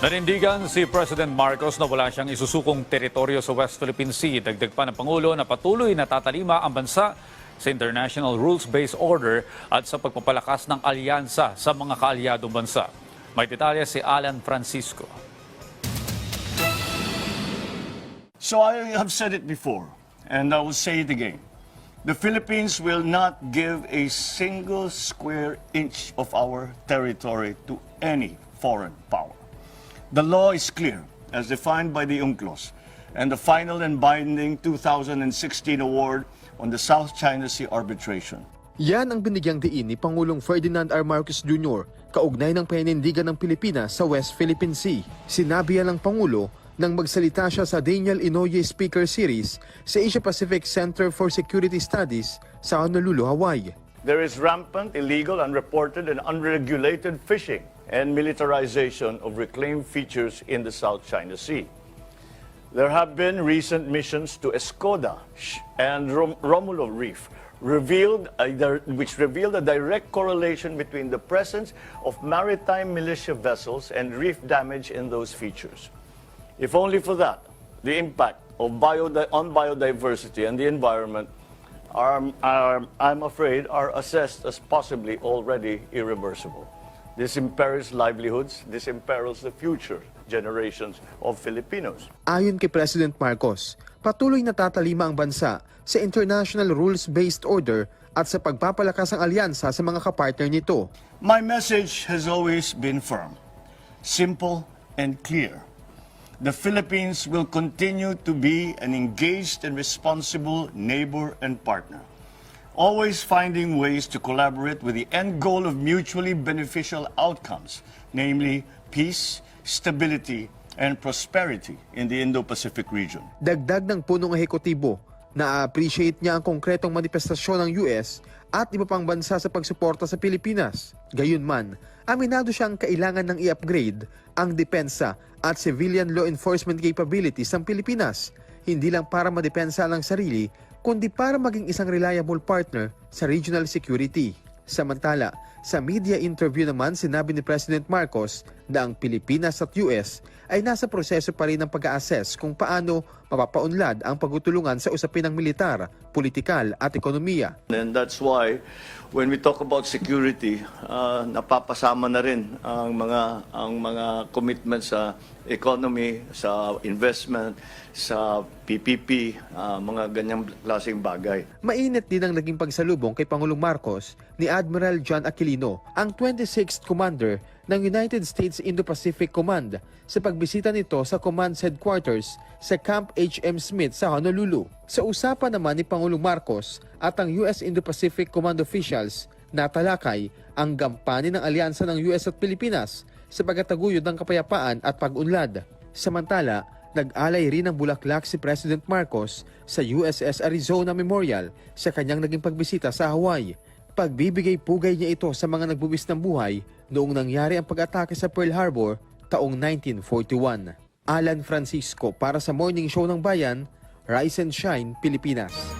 Nanindigan si President Marcos na wala siyang isusukong teritoryo sa West Philippine Sea. Dagdag pa ng Pangulo na patuloy na tatalima ang bansa sa international rules-based order at sa pagpapalakas ng alyansa sa mga kaalyadong bansa. May detalye si Alan Francisco. So I have said it before, and I will say it again. The Philippines will not give a single square inch of our territory to any foreign power. The law is clear, as defined by the UNCLOS, and the final and binding 2016 award on the South China Sea arbitration. Yan ang binigyang diin ni Pangulong Ferdinand R. Marcos Jr. kaugnay ng panindigan ng Pilipinas sa West Philippine Sea. Sinabi yan ng Pangulo nang magsalita siya sa Daniel Inouye Speaker Series sa Asia Pacific Center for Security Studies sa Honolulu, Hawaii. There is rampant, illegal, unreported, and unregulated fishing and militarization of reclaimed features in the South China Sea. There have been recent missions to Escoda and Rom- Romulo Reef, revealed which revealed a direct correlation between the presence of maritime militia vessels and reef damage in those features. If only for that, the impact of on biodiversity and the environment are, are, I'm afraid, are assessed as possibly already irreversible. This imperils livelihoods, this imperils the future generations of Filipinos. Ayon kay President Marcos, patuloy na tatalima ang bansa sa international rules-based order at sa pagpapalakas ng alyansa sa mga kapartner nito. My message has always been firm, simple, and clear. The Philippines will continue to be an engaged and responsible neighbor and partner, always finding ways to collaborate with the end goal of mutually beneficial outcomes, namely peace, stability, and prosperity in the Indo-Pacific region. Dagdag ng punong ehekutibo na appreciate niya ang konkretong manifestasyon ng US at iba pang bansa sa pagsuporta sa Pilipinas. Gayunman, aminado siyang kailangan ng i-upgrade ang depensa at civilian law enforcement capabilities ng Pilipinas, hindi lang para madepensa lang sarili, kundi para maging isang reliable partner sa regional security. Samantala, sa media interview naman sinabi ni President Marcos na ang Pilipinas at US ay nasa proseso pa rin ng pag-assess kung paano mapapaunlad ang pagtutulungan sa usapin ng militar, politikal at ekonomiya. And that's why when we talk about security, uh, napapasama na rin ang mga ang mga commitments sa economy, sa investment, sa PPP, uh, mga ganyang klaseng bagay. Mainit din ang naging pagsalubong kay Pangulong Marcos ni Admiral John Aquilino, ang 26th Commander ng United States Indo-Pacific Command sa pagbisita nito sa Command's headquarters sa Camp H.M. Smith sa Honolulu. Sa usapan naman ni Pangulong Marcos at ang US Indo-Pacific Command officials, natalakay ang gampanin ng alyansa ng US at Pilipinas sa pagkataguyod ng kapayapaan at pag-unlad. Samantala, nag-alay rin ng bulaklak si President Marcos sa USS Arizona Memorial sa kanyang naging pagbisita sa Hawaii. Pagbibigay pugay niya ito sa mga nagbuwis ng buhay noong nangyari ang pag-atake sa Pearl Harbor taong 1941. Alan Francisco para sa Morning Show ng Bayan, Rise and Shine, Pilipinas.